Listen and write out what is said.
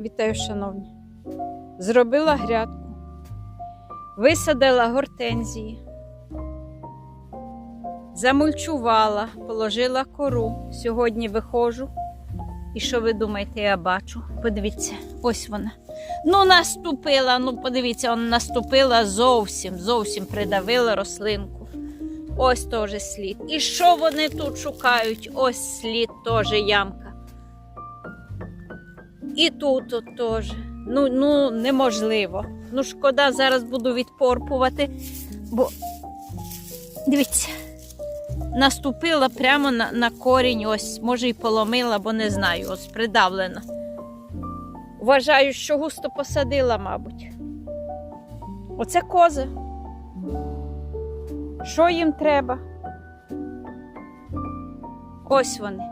Вітаю, шановні. Зробила грядку, висадила гортензії, замульчувала, положила кору. Сьогодні виходжу. І що ви думаєте, я бачу? Подивіться, ось вона. Ну, наступила, ну подивіться, вона наступила зовсім, зовсім придавила рослинку. Ось теж слід. І що вони тут шукають? Ось слід теж ямка. І тут от теж. Ну, ну, неможливо. Ну, шкода, зараз буду відпорпувати, бо дивіться, наступила прямо на, на корінь, ось, може, і поломила, бо не знаю, ось придавлена. Вважаю, що густо посадила, мабуть. Оце кози. Що їм треба? Ось вони.